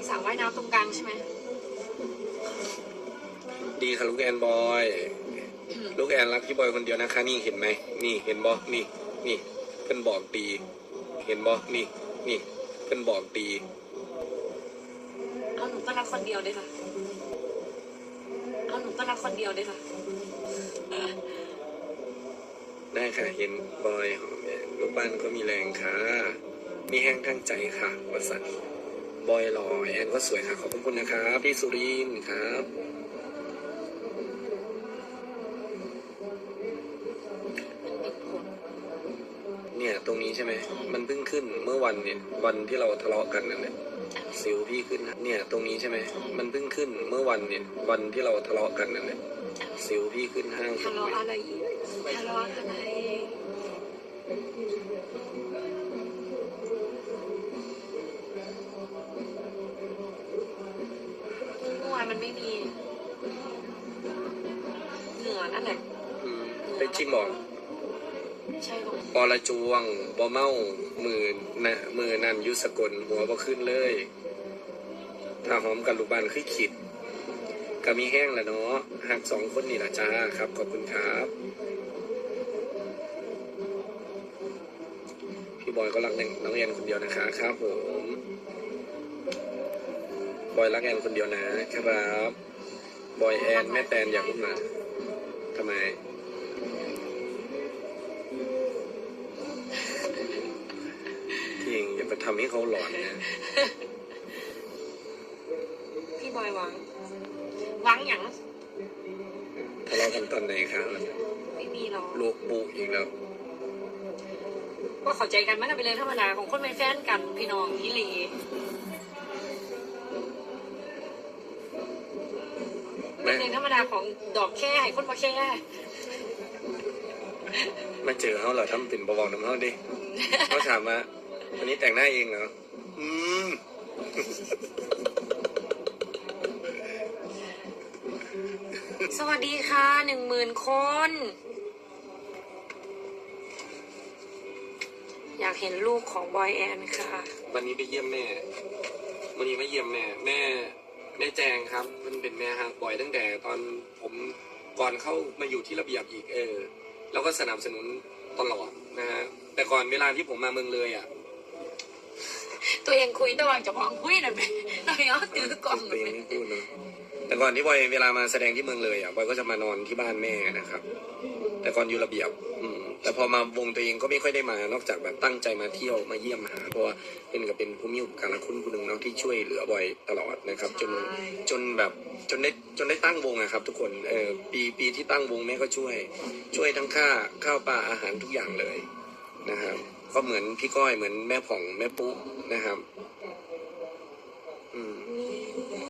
มีสระว่ายน้ำตรงกลางใช่ไหมดีค่ะลูกแอนบอย ลูกแอนรักพี่บอยคนเดียวนะคะ นี่เห็นไหม นี่เห็นบอนี่ นี่เพิ่นบอกดีเห็นบอนี่ นี่เพิ่นบอกดีเอาหนูก็รักคนเดียวเลยค่ะ เอาหนูก็รักคนเดียวเลยค่ะ ได้ค่ะ เห็นบอยหอมแอนลูกบ้านก็มีแรงค่ะ มีแห้งทั้งใจค่ะวสันต์ บอยหล่อแอนก็สวยค่ะขอบคุณนะครับพี่สุรินครับเนี่ยตรงนี้ใช่ไหมมันเพิ่งขึ้นเมื่อวันเนี่ยวันที่เราทะเลาะกันนั่นแหละสิวพี่ขึ้นนะเนี่ยตรงนี้ใช่ไหมมันเพิ่งขึ้นเมื่อวันเนี่ยวันที่เราทะเลาะกันนั่นแหละสิวพี่ขึ้นห้างทะเลาะอะไรทะเลาะอะไร มื่อวานมันไม่มีเหงื่อนั่นแหละอืมไปชิมบอกใช่ลูกปอละจวงบอเมามือนะมือนันอยุสกลหัวบ่ขึ้นเลยถ้าหอมกันลูกบานคือขิดก็มีแห้งแล้วเนาะหักสองคนนี่ละจ้าครับ ขอบคุณครับ พี่บอยก็รักน้องแอนคนเดียวนะคะครับผมบ อยรักแอนคนเดียวนะครับบอยแอนแม่แตนอยากพูดมาทำไมจริงอย่าไปทำให้เขาหลอนนะพี่บอยหวังหวังอย่างทะเลาะกันตอนไหนครับไม่มีหรอกลูกปูอีกแล้วก็เข้าใจกันมันก็เป็นเรื่องธรรมดาของคนเป็นแฟนกันพี่น้องยี่หลี เป็นเรื่องธรรมดาของดอกแค่ให้คนมาแค่มาเจอเขาเหรอทำเป็นบวรน้ำเขาดิเขาถามว่าวันนี้แต่งหน้าเองเหรออืมสวัสดีค่ะหนึ่งหมื่นคน อยากเห็นลูกของบอยแอนค่ะ วันนี้ไปเยี่ยมแม่ วันนี้มาเยี่ยมแม่ แม่ แม่แจงครับ มันเป็นแม่ห่างปล่อยตั้งแต่ตอนผมก่อนเข้ามาอยู่ที่ระเบียบอีกเออ แล้วก็สนับสนุนตลอดนะฮะแต่ก่อนเวลาที่ผมมาเมืองเลยอะตัวเองคุยตัวเองจะมองคุยหน่อยไหมตัวเองเอาถือกล่องหตัน่วอยเอไหมงไม่พูดเนอะแต่ก่อนที่บอยเวลามาแสดงที่เมืองเลยอะบอยก็จะมานอนที่บ้านแม่นะครับ แต่ก่อนอยู่ระเบียบอืม แต่พอมาวงตัวเองก็ไม่ค่อยได้มา นอกจากแบบตั้งใจมาเที่ยวมาเยี่ยมหา เพราะว่าเป็นกับเป็นผู้มีอุปการะคุณคนหนึ่งเนาะที่ช่วยเหลือบ่อยตลอดนะครับ จนจนแบบจนได้จนได้ตั้งวงอะครับ ทุกคนเออปีปีที่ตั้งวงแม่ก็ช่วย ช่วยทั้งค่าข้าวปลาอาหารทุกอย่างเลยนะครับ ก็เหมือนพี่ก้อยเหมือนแม่ผ่องแม่ปุ๊นะครับ